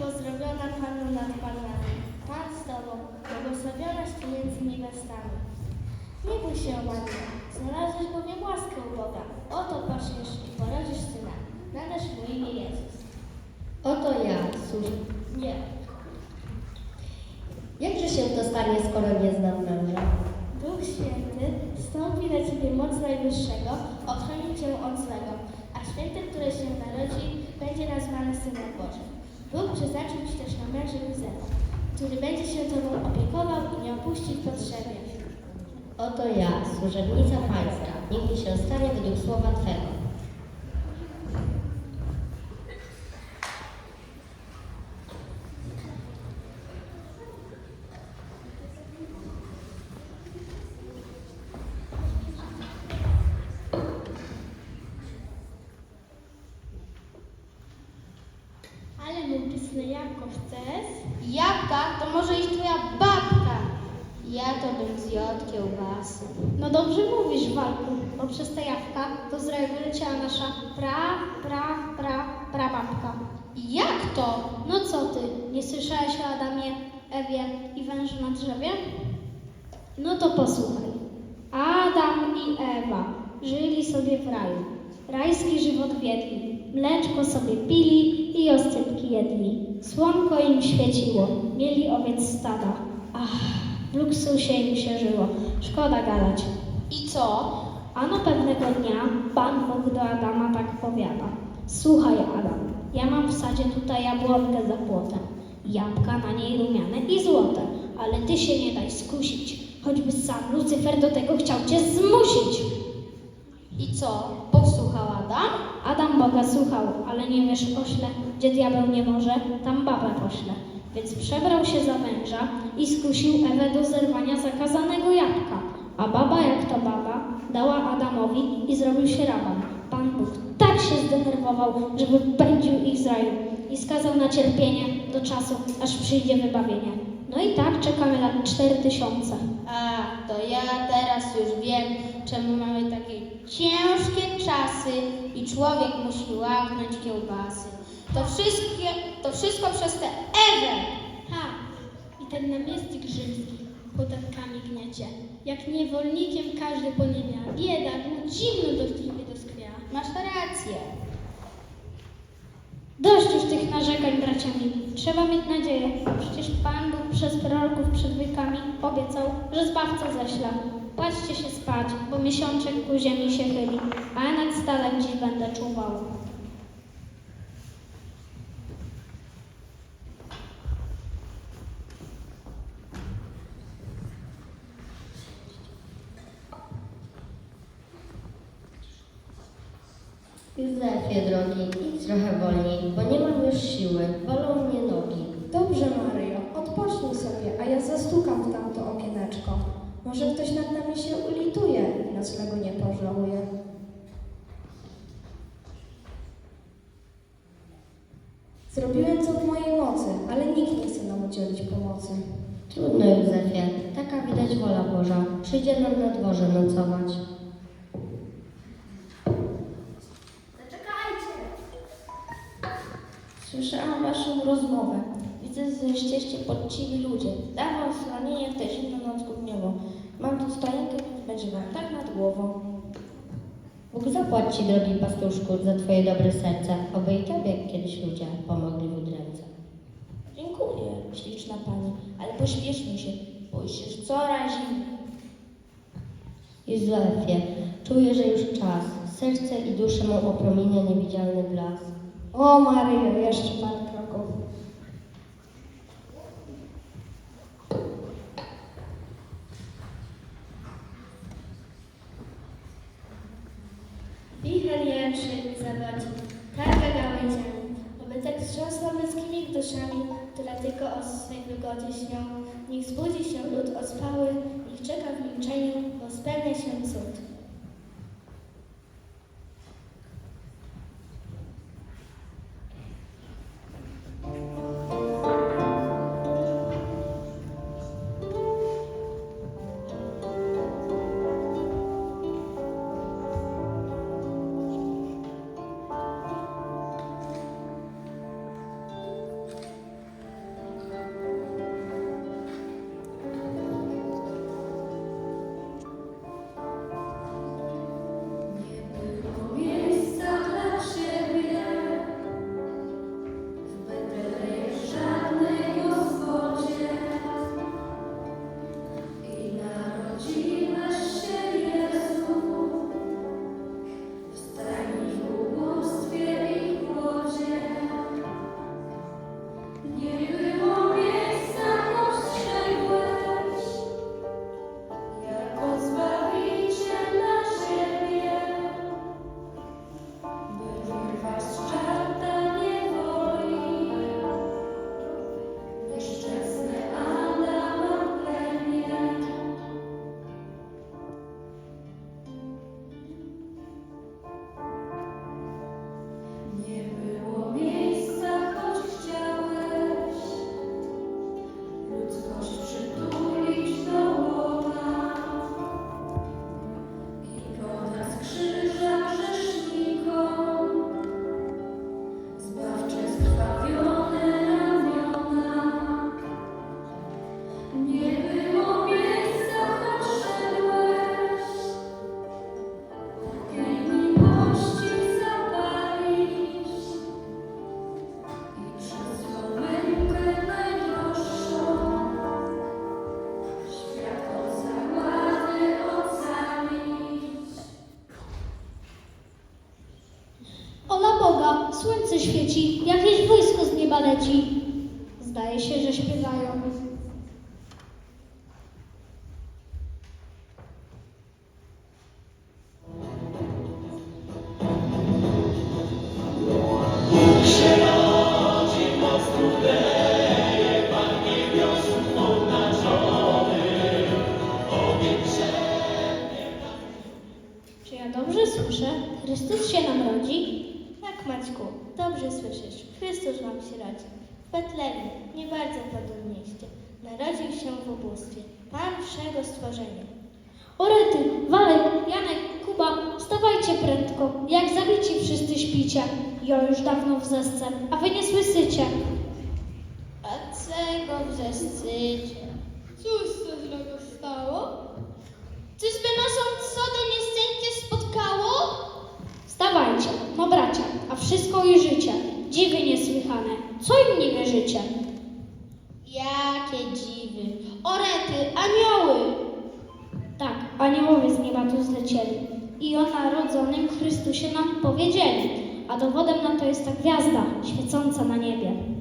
Pozdrowiona Panu nad Panami. Pan z Tobą, błogosławionaś Ty między niewiastami. Nie bój się, Maria, znalazłeś bowiem łaskę u Boga. Oto poczniesz i porodzisz Syna. Nadasz Mu imię Jezus. Oto ja, służ... Nie. Jakże się to stanie, skoro nie znam męża? Duch Święty stąpi na Ciebie moc Najwyższego, ochroni Cię od złego, a święty, który się narodzi, będzie nazwany Synem Bożym. Bóg przeznaczył Ci też na męża Józefa, który będzie się Tobą opiekował i nie opuści w potrzebie. Oto ja, służebnica Pańska, mi się stanie według słowa Twego. Ale mu pisne jabłko chcesz? Jabłka to może iść twoja babka. Ja to bym zjadł kiełbasy. No dobrze mówisz, Walku, bo przez te jabłka do Izraela wyleciała nasza pra, pra, pra, prababka. Jak to? No co ty, nie słyszałeś o Adamie, Ewie i wężu na drzewie? No to posłuchaj. Adam i Ewa żyli sobie w raju. Rajski żywot wiedli. Mleczko sobie pili i oscypki jedli. Słonko im świeciło. Mieli owiec stada. Ach, luksusie im się żyło. Szkoda gadać. I co? Ano pewnego dnia Pan Bóg do Adama tak powiada. Słuchaj Adam, ja mam w sadzie tutaj jabłonkę za płotem. Jabłka na niej rumiane i złote, ale ty się nie daj skusić, choćby sam Lucyfer do tego chciał cię zmusić. I co? Posłuchał Adam? Adam Boga słuchał, ale nie wiesz ośle, gdzie diabeł nie może, tam babę pośle. Więc przebrał się za męża i skusił Ewę do zerwania zakazanego jabłka. A baba, jak to baba, dała Adamowi i zrobił się raban. Pan Bóg tak się zdenerwował, że wypędził ich z raju i skazał na cierpienie do czasu, aż przyjdzie wybawienie. No i tak czekamy lat cztery tysiące. A, to ja teraz już wiem, czemu mamy takie ciężkie czasy i człowiek musi łaknąć kiełbasy. To, wszystkie, to wszystko przez tę Ewę. Ha! I ten namiestnik rzymski podatkami gniecie. Jak niewolnikiem każdy poniemia. Bieda, głód, zimno dotkliwie doskwiera. Masz rację. Dość już tych narzekań, bracia mili. Trzeba mieć nadzieję. Przecież Pan Bóg przez proroków przed wiekami obiecał, że Zbawcę ześle. Płaćcie się spać, bo miesiączek ku ziemi się chyli, a ja nad stadem dziś będę czuwał. Józefie drogi, idź trochę wolniej, bo nie mam już siły, bolą mnie nogi. Dobrze, Maryjo, odpocznij sobie, a ja zastukam w tamto okieneczko. Może ktoś nad nami się ulituje i noclegu nie pożałuje. Zrobiłem co w mojej mocy, ale nikt nie chce nam udzielić pomocy. Trudno, Józefie, taka widać wola Boża. Przyjdzie nam na dworze nocować. Rozmowę. Widzę, że jesteście poczciwi ludzie. Dam wam schronienie w tę zimną noc grudniową. Mam tu stojenkę, więc będzie wam tak nad głową. Bóg zapłać Ci, drogi pastuszku, za Twoje dobre serce, oby i Tobie kiedyś ludzie pomogli w udręce. Dziękuję, śliczna pani, ale pośpieszmy się, bo już jest coraz zimno. Józefie, czuję, że już czas. Serce i duszę mą opromienia niewidzialny blask. O, Maryjo, jeszcze parę Wicher jeczy i zawodzi, targa gałęziami. Oby tak wstrząsła męskimi duszami, które tylko o swej wygodzie śnią. Niech zbudzi się lud ospały, niech czeka w milczeniu, bo spełnia się cud. Wszystko i życie. Dziwy niesłychane, co im nie wierzycie? Jakie dziwy! Orety, anioły! Tak, aniołowie z nieba tu zlecieli i o narodzonym Chrystusie nam powiedzieli, a dowodem na to jest ta gwiazda świecąca na niebie.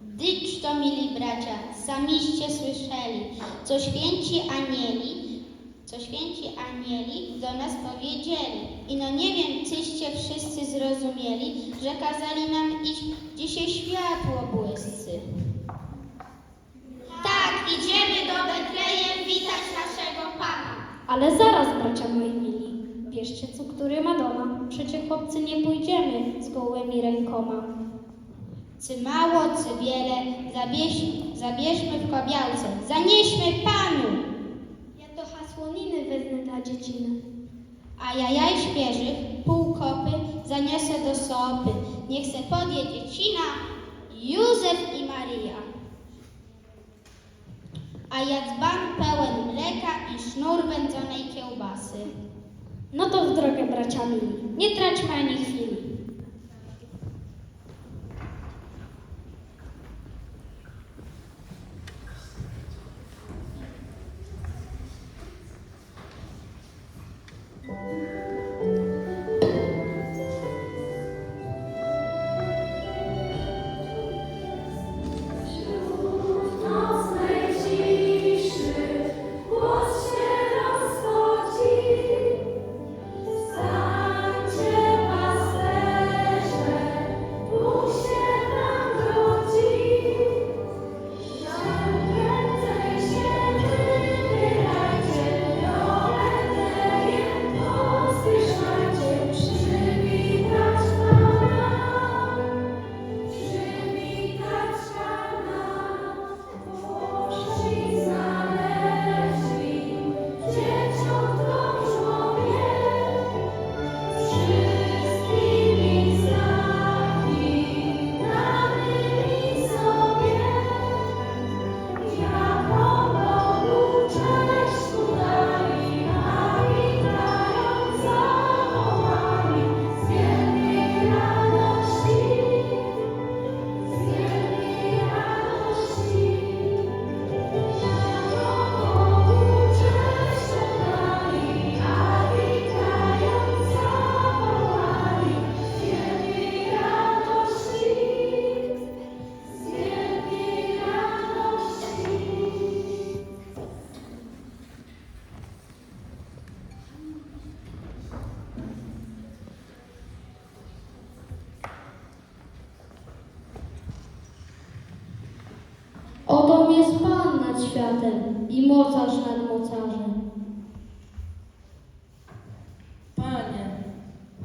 Dycz to, mili bracia, samiście słyszeli, co święci anieli, co święci anieli do nas powiedzieli. I no nie wiem, czyście wszyscy zrozumieli, że kazali nam iść, gdzie się światło błyscy. Tak, idziemy do Betlejem witać naszego Pana. Ale zaraz, bracia moi mili, bierzcie co który ma doma, przecie chłopcy nie pójdziemy z gołymi rękoma. Czy mało, czy wiele, zabierz, zabierzmy w kobiałce, zanieśmy Panu. Ja to hasłoniny wezmę dla dzieciny. A ja jaj świeżych, pół kopy, zaniosę do sopy. Niech se podje dziecina, Józef i Maria. A ja dzban pełen mleka i sznur wędzonej kiełbasy. No to w drogę, bracia mili, nie traćmy ani chwili.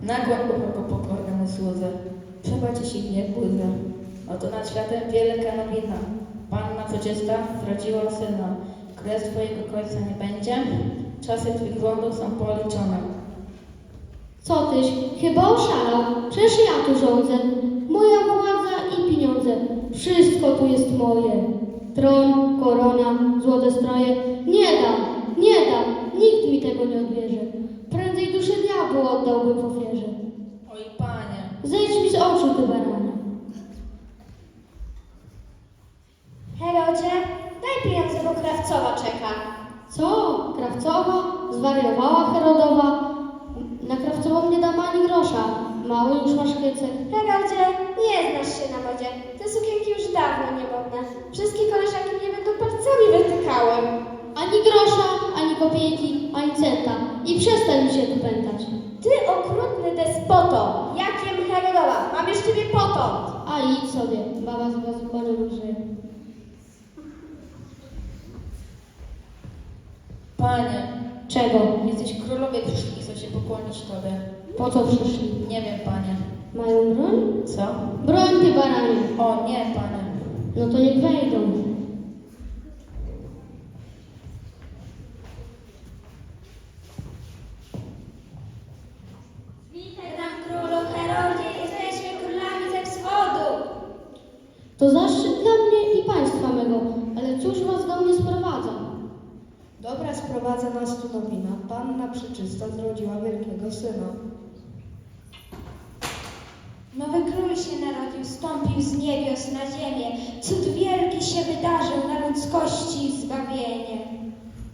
Nagłam ucho go pokornemu słudze. Przebacz się nie budzę. Oto nad światem wielka nowina. Panna przeczysta zrodziła syna. Kres twojego końca nie będzie. Czasy twych rządów są policzone. Co tyś? Chyba oszalał. Przecież ja tu rządzę. Moja władza i pieniądze. Wszystko tu jest moje. Tron, korona, złote stroje. Nie dam, nie dam. Nikt mi tego nie odbierze. Diabłu oddałbym w ofierze. Oj, panie. Zejdź mi z oczu, ty baranie. Herodzie, daj pieniądze, bo krawcowa czeka. Co? Krawcowa? Zwariowała Herodowa? Na Krawcową nie dam ani grosza. Mały już masz kiecek. Herodzie, nie znasz się na modzie. Te sukienki już dawno niemodne. Wszystkie koleżanki mnie będą palcami wytykały. Ani grosza, ani kopiejki, ani centa. I przestań mi się tu pętać. Okrutny despoto, jakiem Herodowa, mam już ciebie potąd. A idź sobie, baba z was żyje. Panie, Czego? jesteś królowie przyszli, chcą się pokłonić tobie. Po co przyszli? Nie wiem, panie. Mają broń? Co? Broń ty baranie. O, nie, panie. No to niech wejdą. To zaszczyt dla mnie i państwa mego, ale cóż was do mnie sprowadza? Dobra sprowadza nas tu nowina. Panna Przeczysta zrodziła wielkiego syna. Nowy król się narodził, stąpił z niebios na ziemię. Cud wielki się wydarzył na ludzkości zbawienie.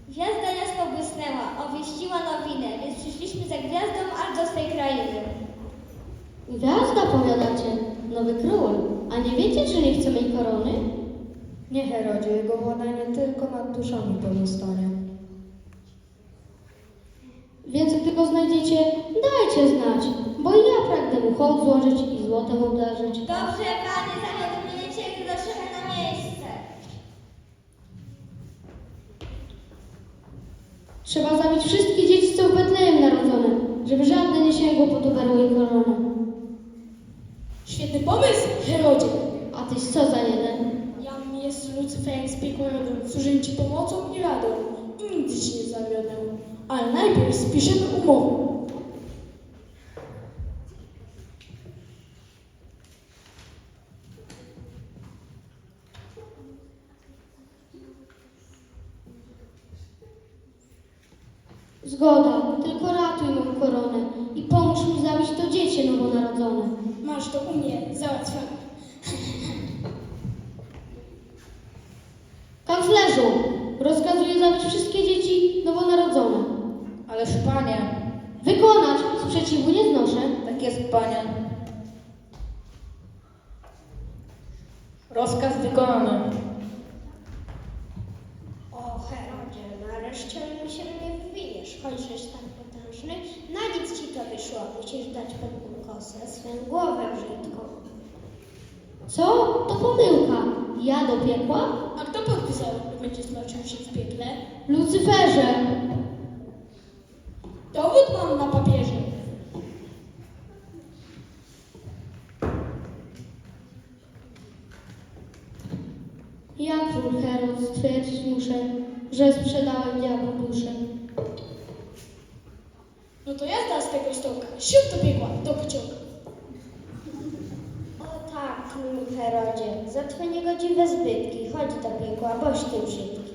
Gwiazda jasno błysnęła, obwieściła nowinę, więc przyszliśmy za gwiazdą aż do swej krainy. Gwiazda powiadacie, nowy król. A nie wiecie, czy nie chce mej korony? Nie Herodzie, jego władanie tylko nad duszami pozostanie. Więc gdy go znajdziecie, dajcie znać, bo i ja pragnę mu hołd złożyć i złotem obdarzyć. Dobrze, panie, zawiadomiecie, gdy dotrzemy na miejsce. Trzeba zabić wszystkie dzieci, co w Betlejem narodzone, żeby żadne nie sięgło po tu berło i koronę. Świetny pomysł, Herodzie! A tyś co za jeden? Jam jest Lucyferem z piekła rodem, służę Ci pomocą i radą i nigdy Ci nie zawiodę. Ale najpierw spiszemy umowę. Zgoda, tylko ratuj moją koronę i pomóż mi zabić to dziecię nowonarodzone. Masz to u mnie załatwione. Kanclerzu, rozkazuję zabić wszystkie dzieci nowonarodzone. Ależ panie, Wykonać, sprzeciwu nie znoszę. tak jest, panie. Rozkaz wykonany. O Herodzie, nareszcie mi się nie wywiniesz, choćżeś tak potężny. Na nic ci to wyszło, musisz dać pewną kosę, swą głowę brzydką. Co? To pomyłka. Ja do piekła? A kto podpisał, że będzie zmartwił się w piekle? Lucyferze! Dowód mam na papierze. Ja, król Herod, stwierdzić muszę, że sprzedałem diabłu duszę. No to jazda z tego stołka. Siup do piekła, do pociągu. O tak, król Herodzie, za twe niegodziwe zbytki, chodź do piekła, boś ty brzydki.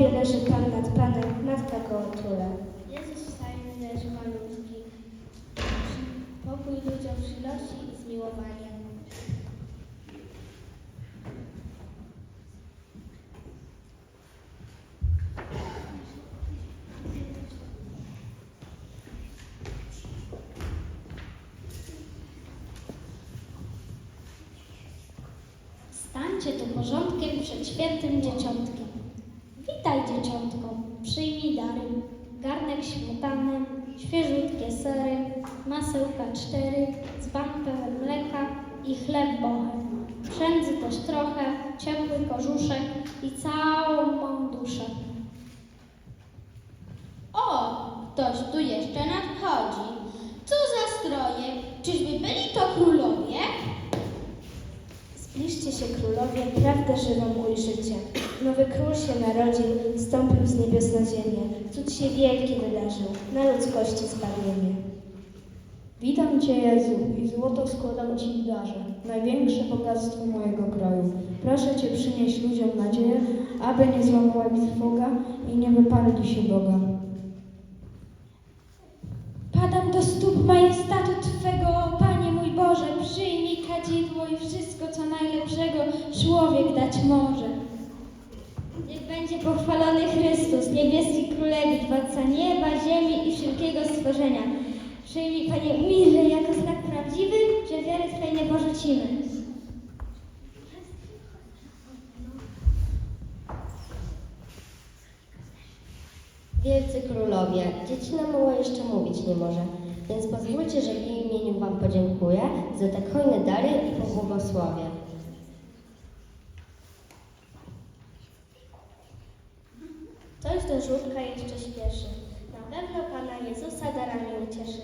W żłobie leży Pan nad Panem, Matka go otula. Jezus fajny leży malutki. Pokój ludziom przynosi i zmiłowanie. Stańcie tu porządkiem przed świętym dzieciątkiem. Witaj dzieciątko, przyjmij dary. Garnek śmietany, świeżutkie sery, masełka cztery, dzban pełen mleka i chleb bocher. Przędzy też trochę, ciepły kożuszek i całą mą duszę. O, ktoś tu jeszcze nadchodzi. Co za stroje? Czyżby byli to królowie? Zbliżcie się królowie, prawdę żywą ujrzycie. Nowy król się narodził, stąpił z niebios na ziemię. Cud się wielki wydarzył, na ludzkości zbawienie. Witam Cię Jezu i złoto składam Ci darze, największe bogactwo mojego kraju. Proszę Cię przynieść ludziom nadzieję, aby nie złamała ich trwoga i nie wypalili się Boga. Padam do stóp majestatu Twego, Panie mój Boże, przyjmij kadzidło i wszystko, co najlepszego człowiek dać może. Będzie pochwalony Chrystus, niebieski królewicz, władca nieba, ziemi i wszelkiego stworzenia. Przyjmij, Panie, umilże jako znak prawdziwy, że wiary Twej nie porzucimy. Wielcy królowie, dziecina mała jeszcze mówić nie może, więc pozwólcie, że w jej imieniu Wam podziękuję za tak hojne dary i pobłogosławię. Żółtka jeszcze śpieszy. Na pewno Pana Jezusa darami ucieszy.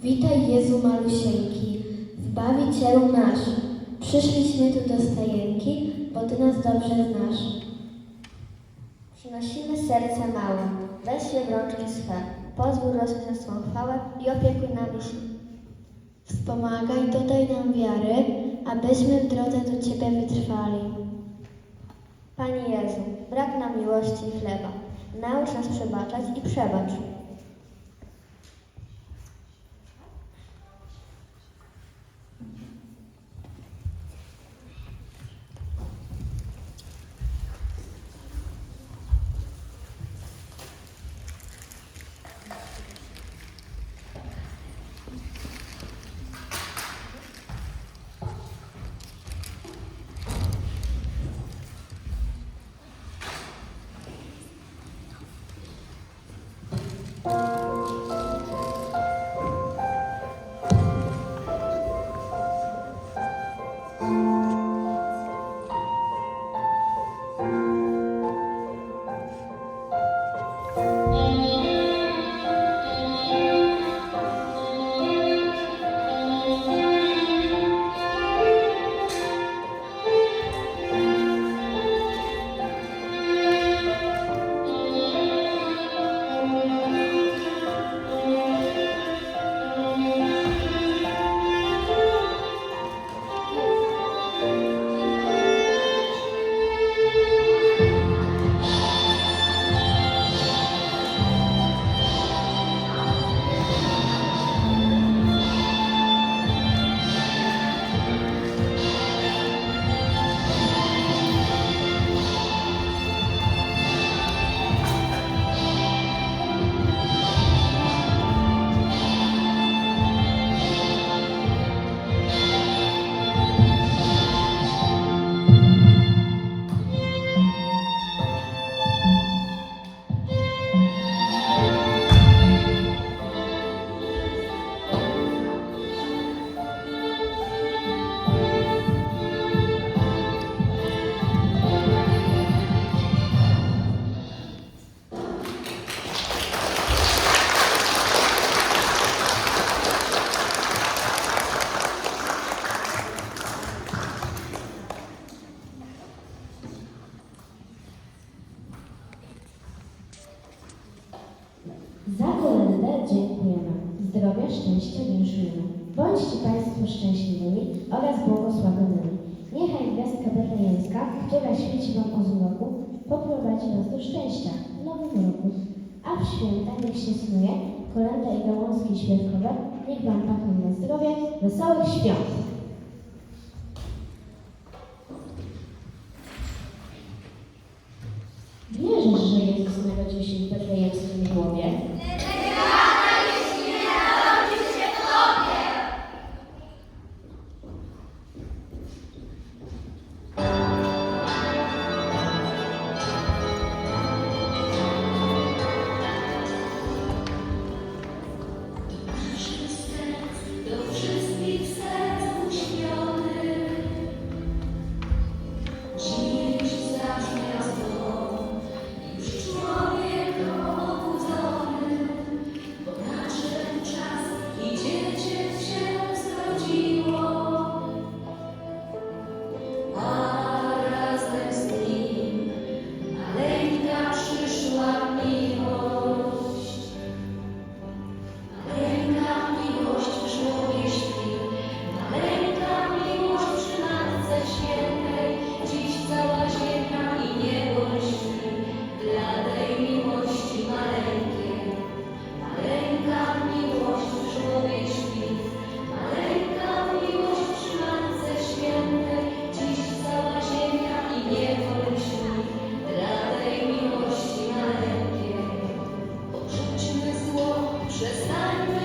Witaj Jezu malusieńki, Zbawicielu nasz. Przyszliśmy tu do stajenki, bo Ty nas dobrze znasz. Przynosimy serce małe, weź je w rączki swe, pozwól na swą chwałę i opiekuj nami się. Wspomagaj, dodaj nam wiary, abyśmy w drodze do Ciebie wytrwali. Panie Jezu, brak nam miłości i chleba. Naucz nas przebaczać i przebacz. miejska, która świeci Wam o zmroku, poprowadzi Was do szczęścia w nowym roku. A w święta niech się snuje, kolenda i gałązki świerkowe, niech Wam pachną na zdrowie, wesołych świąt! Wierzysz, że Jezus narodził się w Betlejemskim głowie? Amen.